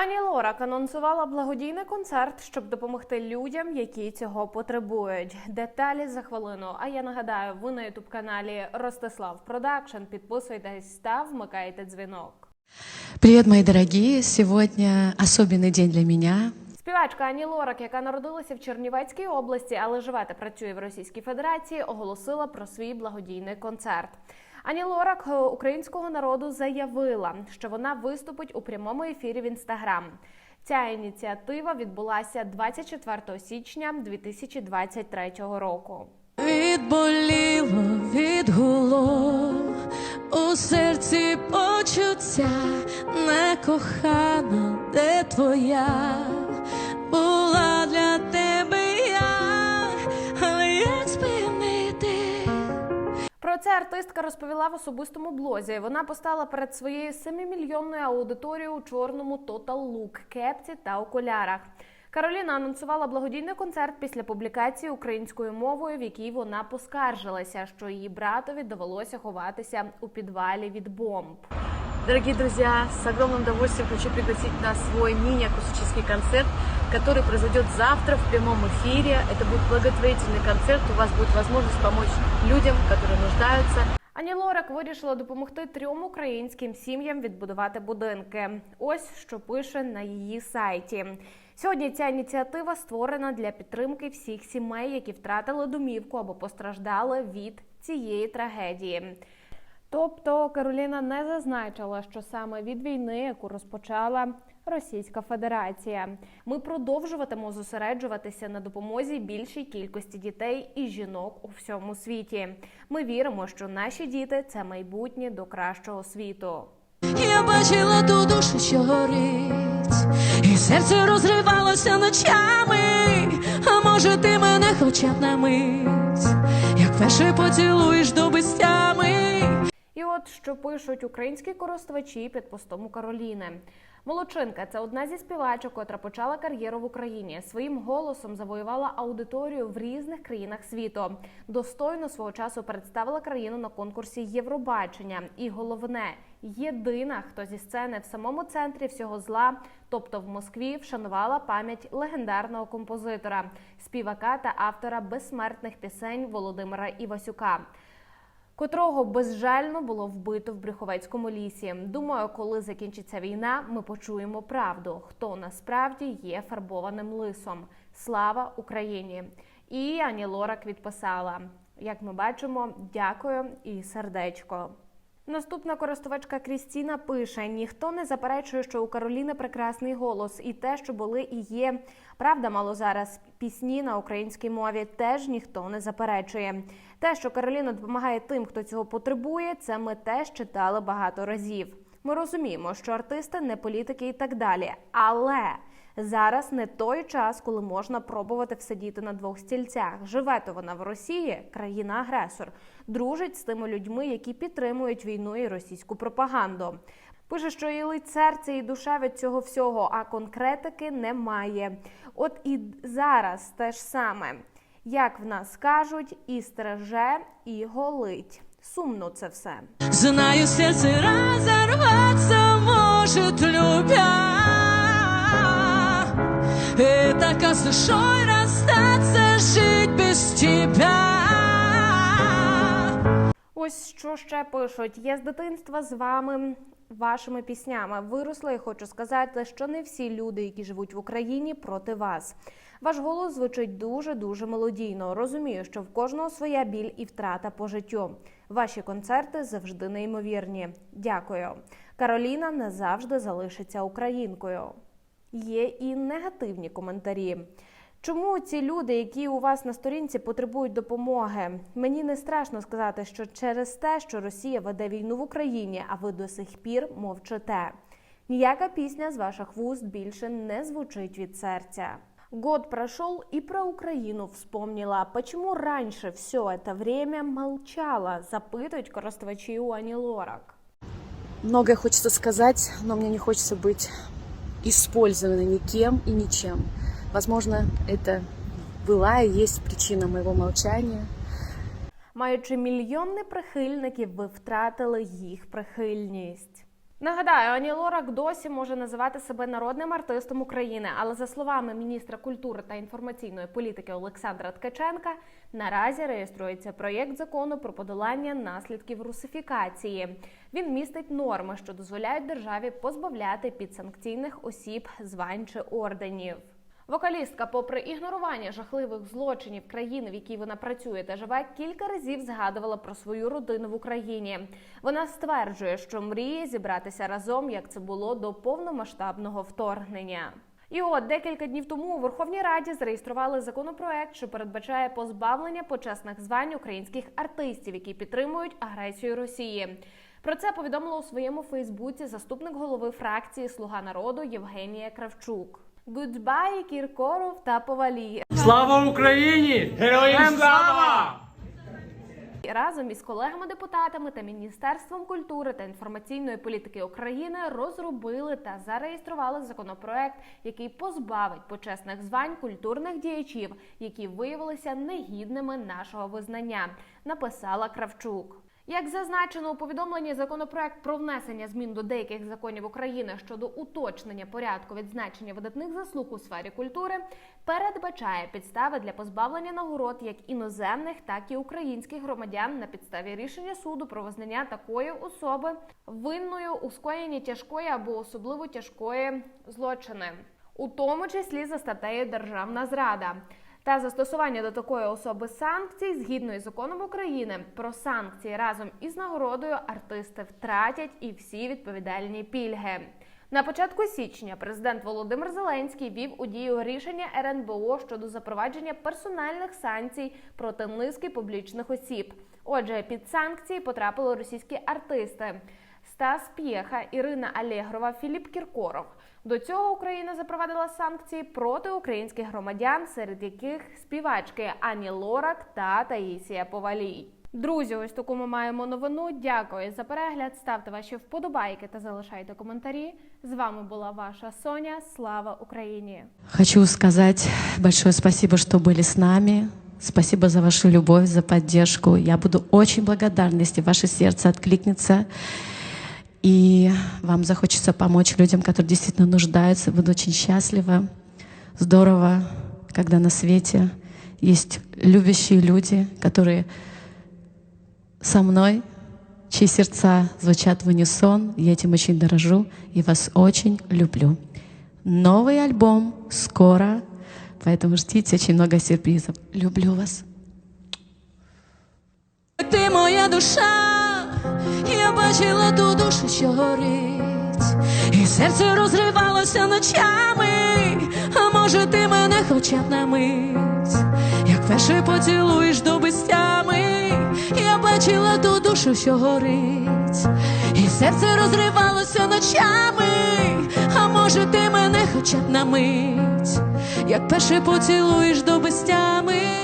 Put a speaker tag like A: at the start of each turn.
A: Ані Лорак анонсувала благодійний концерт, щоб допомогти людям, які цього потребують. Деталі за хвилину. А я нагадаю, ви на ютуб каналі Ростислав Продакшн. Підписуйтесь та вмикайте дзвінок.
B: Привет, мои дорогие! Сегодня особенный день для меня.
A: Співачка Ані Лорак, яка народилася в Чернівецькій області, але живе та працює в Російській Федерації, оголосила про свій благодійний концерт. Ані Лорак е, українського народу заявила, що вона виступить у прямому ефірі в інстаграм. Ця ініціатива відбулася 24 січня 2023 року.
B: Відболіло, відгуло у серці почуття некохана, де твоя
A: артистка розповіла в особистому блозі. Вона постала перед своєю 7-мільйонною аудиторією у чорному Look, кепці та окулярах. Кароліна анонсувала благодійний концерт після публікації українською мовою, в якій вона поскаржилася, що її братові довелося ховатися у підвалі від бомб.
C: Дорогие друзья, с огромным удовольствием хочу пригласить на свой мини-акустический концерт, который произойдет завтра в прямом эфире. Это будет благотворительный концерт. У вас будет возможность помочь людям, которые нуждаются.
A: Ані Лорак вирішила допомогти трьом українським сім'ям відбудувати будинки. Ось що пише на її сайті. Сьогодні ця ініціатива створена для підтримки всіх сімей, які втратили домівку або постраждали від цієї трагедії. Тобто Кароліна не зазначила, що саме від війни, яку розпочала Російська Федерація, ми продовжуватимо зосереджуватися на допомозі більшій кількості дітей і жінок у всьому світі. Ми віримо, що наші діти це майбутнє до кращого світу.
B: Я бачила ту душу, що горить, і серце розривалося ночами. А може, ти мене хоча б на мить, як перше поцілуєш до безтями.
A: І от що пишуть українські користувачі під постом Кароліни. Молодчинка це одна зі співачок, котра почала кар'єру в Україні. Своїм голосом завоювала аудиторію в різних країнах світу. Достойно свого часу представила країну на конкурсі Євробачення. І головне, єдина, хто зі сцени в самому центрі всього зла, тобто в Москві, вшанувала пам'ять легендарного композитора, співака та автора безсмертних пісень Володимира Івасюка котрого безжально було вбито в Брюховецькому лісі. Думаю, коли закінчиться війна, ми почуємо правду, хто насправді є фарбованим лисом. Слава Україні! І Ані Лорак відписала: як ми бачимо, дякую і сердечко. Наступна користувачка Крістіна пише: ніхто не заперечує, що у Кароліни прекрасний голос, і те, що були і є правда, мало зараз пісні на українській мові, теж ніхто не заперечує. Те, що Кароліна допомагає тим, хто цього потребує, це ми теж читали багато разів. Ми розуміємо, що артисти не політики і так далі, але зараз не той час, коли можна пробувати всидіти на двох стільцях. Живе то вона в Росії, країна-агресор, дружить з тими людьми, які підтримують війну і російську пропаганду. Пише, що і лить серце, і душа від цього всього, а конкретики немає. От і зараз те ж саме, як в нас кажуть, і стреже, і голить. Сумно це все.
B: Знаю, сердце разорваться может, любя. Это как с душой расстаться, жить без тебя.
A: Ось що ще пишуть. Я з дитинства з вами. Вашими піснями виросла і хочу сказати, що не всі люди, які живуть в Україні, проти вас. Ваш голос звучить дуже дуже мелодійно. Розумію, що в кожного своя біль і втрата по життю. Ваші концерти завжди неймовірні. Дякую. Кароліна назавжди залишиться українкою. Є і негативні коментарі. Чому ці люди, які у вас на сторінці потребують допомоги? Мені не страшно сказати, що через те, що Росія веде війну в Україні, а ви до сих пір мовчите. Ніяка пісня з ваших вуст більше не звучить від серця. Год прошел и про Украину вспомнила. Почему раньше все это время молчала? Запитують користувачі у Ані Лорак.
D: Многое хочется сказать, но мне не хочется быть использованной никем и ничем. Возможно, это была и есть причина моего молчания.
A: Маючи мільйони прихильників, ви втратили їх прихильність. Нагадаю, Ані Лорак досі може називати себе народним артистом України, але за словами міністра культури та інформаційної політики Олександра Ткаченка, наразі реєструється проєкт закону про подолання наслідків русифікації. Він містить норми, що дозволяють державі позбавляти підсанкційних осіб звань чи орденів. Вокалістка, попри ігнорування жахливих злочинів країни, в якій вона працює та живе, кілька разів згадувала про свою родину в Україні. Вона стверджує, що мріє зібратися разом, як це було до повномасштабного вторгнення. І от декілька днів тому у Верховній Раді зареєстрували законопроект, що передбачає позбавлення почесних звань українських артистів, які підтримують агресію Росії. Про це повідомила у своєму Фейсбуці заступник голови фракції Слуга народу Євгенія Кравчук. Гудбай, Кіркоров та Повалій.
E: Слава Україні! Героям слава!
A: Разом із колегами-депутатами та Міністерством культури та інформаційної політики України розробили та зареєстрували законопроект, який позбавить почесних звань культурних діячів, які виявилися негідними нашого визнання. Написала Кравчук. Як зазначено у повідомленні, законопроект про внесення змін до деяких законів України щодо уточнення порядку відзначення видатних заслуг у сфері культури передбачає підстави для позбавлення нагород як іноземних, так і українських громадян на підставі рішення суду про визнання такої особи винною у скоєнні тяжкої або особливо тяжкої злочини, у тому числі за статтею Державна зрада. Та застосування до такої особи санкцій згідно із законом України про санкції разом із нагородою артисти втратять і всі відповідальні пільги. На початку січня президент Володимир Зеленський вів у дію рішення РНБО щодо запровадження персональних санкцій проти низки публічних осіб. Отже, під санкції потрапили російські артисти. Стас П'єха, Ірина Алєгрова, Філіп Кіркоров. До цього Україна запровадила санкції проти українських громадян, серед яких співачки Ані Лорак та Таїсія Повалій. Друзі, ось таку ми маємо новину. Дякую за перегляд. Ставте ваші вподобайки та залишайте коментарі. З вами була ваша Соня. Слава Україні!
B: Хочу сказать большое спасибо, что были с нами. Спасибо за вашу любовь, за поддержку. Я буду очень благодарна, если ваше сердце откликнется. И вам захочется помочь людям, которые действительно нуждаются. Буду очень счастлива. Здорово, когда на свете есть любящие люди, которые со мной, чьи сердца звучат в унисон. Я этим очень дорожу и вас очень люблю. Новый альбом скоро, поэтому ждите очень много сюрпризов. Люблю вас. Ти моя душа, я бачила ту душу, що горить, і серце розривалося ночами. А може, ти мене хоча б на мить, як перше поцілуєш до безтями, я бачила ту душу, що горить, і серце розривалося ночами. А може, ти мене хоча б на мить, як перше поцілуєш до безтями.